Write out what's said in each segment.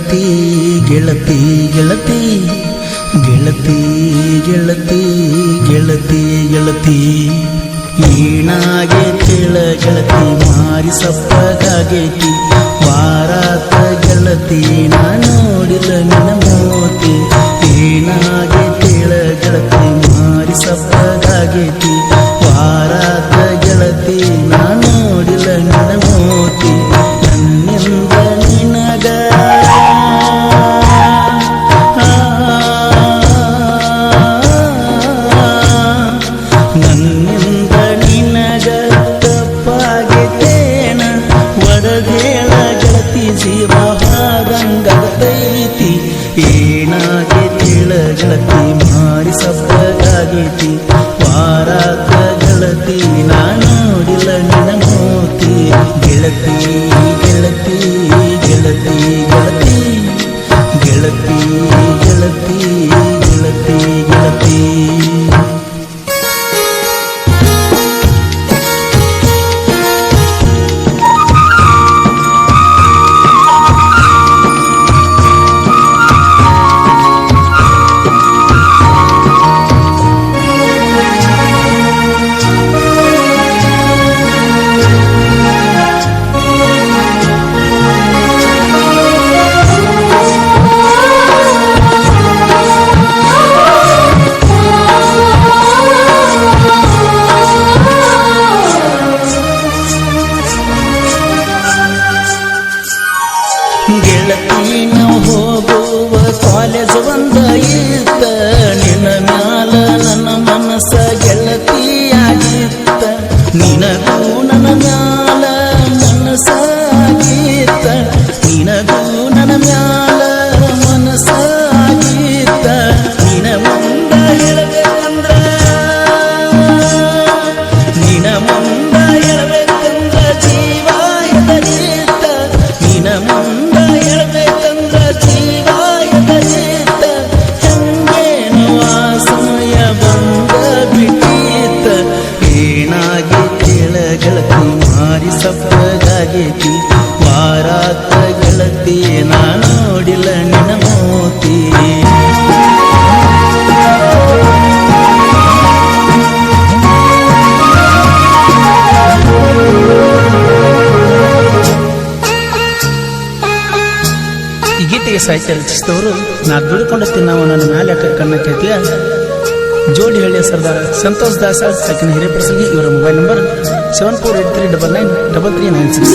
கிளத்தி கிளத்தி கிளத்தி கிளத்தி கிளத்தி கிளத்தி கிளத்தி ಏನಾಗೆ ಕೆಳ ಗೆಳತಿ ಮಾರಿ ಸಪ್ಪಗಾಗೈತಿ ವಾರಾತ ಗೆಳತಿ ನಾ ನೋಡಿದ ನಿನ್ನ ಮೂತಿ ಏನಾಗೆ ಕೆಳ ಗೆಳತಿ ಮಾರಿ ಸಪ್ಪಗಾಗೈತಿ ಕಾಲೇಜ್ ನಿನ್ನ ಮ್ಯಾಲ ನನ್ನ ಮನಸ್ಸ ಗೆಳತಿಯಾಗಿತ್ತ. ನಿನಗೂ ಗೆಳತಿ ನಾ ಗೀತೆಗೆ ಸಾಹಿತ್ಯ ರಚಿಸಿದವರು, ನಾ ದುಡಿಕೊಂಡು ತಿನ್ನವ ನನ್ನ ಕಣ್ಣ ಕೇತಿಯ ಜೋಡಿ ಹಳ್ಳಿಯ ಸರ್ದಾರ ಸಂತೋಷ್ ದಾಸ ಹಿರಿಯ ಹಿರೇಪ್ರಸಂಗಿ ಇವರ mobile number seven four eight three double nine double three nine six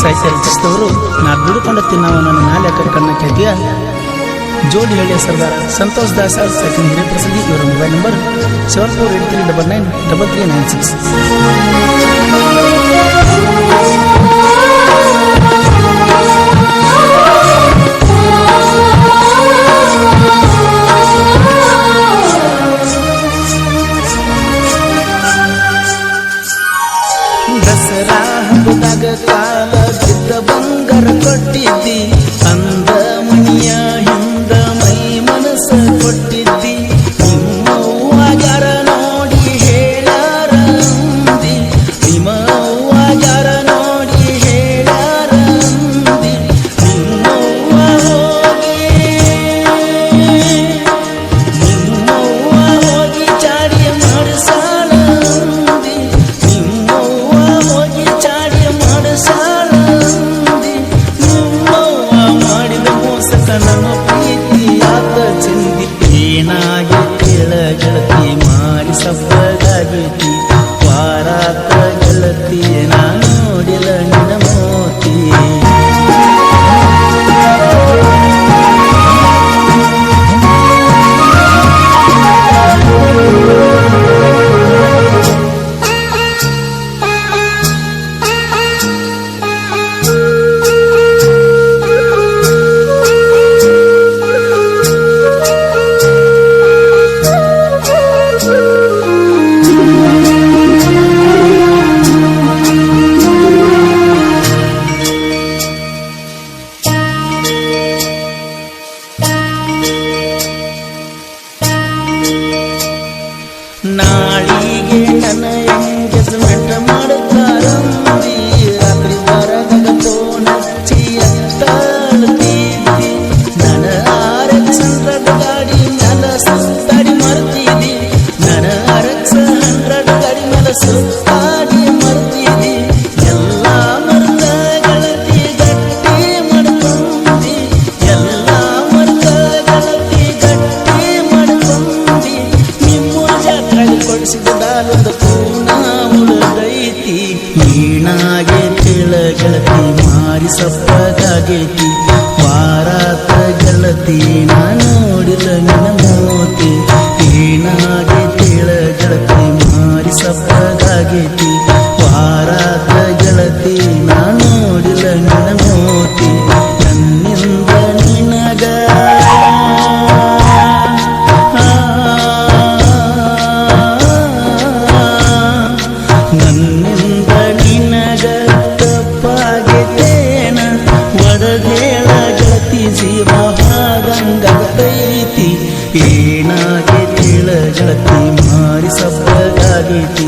ಸಾಹಿತ್ಯ ರಚಿಸಿದವರು ನಾ ದುಡ್ಕೊಂಡು ತಿನ್ನವ ನನ್ನ ಮ್ಯಾಲೆ ಕಣ್ಣ ಖ್ಯಾತಿಯ ಜೋಡಿ ಹಳ್ಳಿಯ ಸರ್ದಾರ ಸಂತೋಷ್ ದಾಸ್ ಸೆಕೆಂಡ್ ಹಿರೇಪ್ರಸಂಗಿ ಇವರ mobile number seven four eight three double nine double three nine six ಒರೆಸಿದ ಬಾಲದ ಪೂರ್ಣ ಉಳದೈತಿ ನೀನಾಗೆ ತಿಳಗಳತಿ ಮಾರಿ ವಾರಾತ ಗಳತಿ ನಾನು ನೋಡಿದ ನನ್ನ ಮೋತಿ. ಏನಾಗೆ ಮಾರಿ ಮಾರಿ ಸಪ್ಪದಾಗೈತಿ ಸಫಲರಾಗಿತ್ತು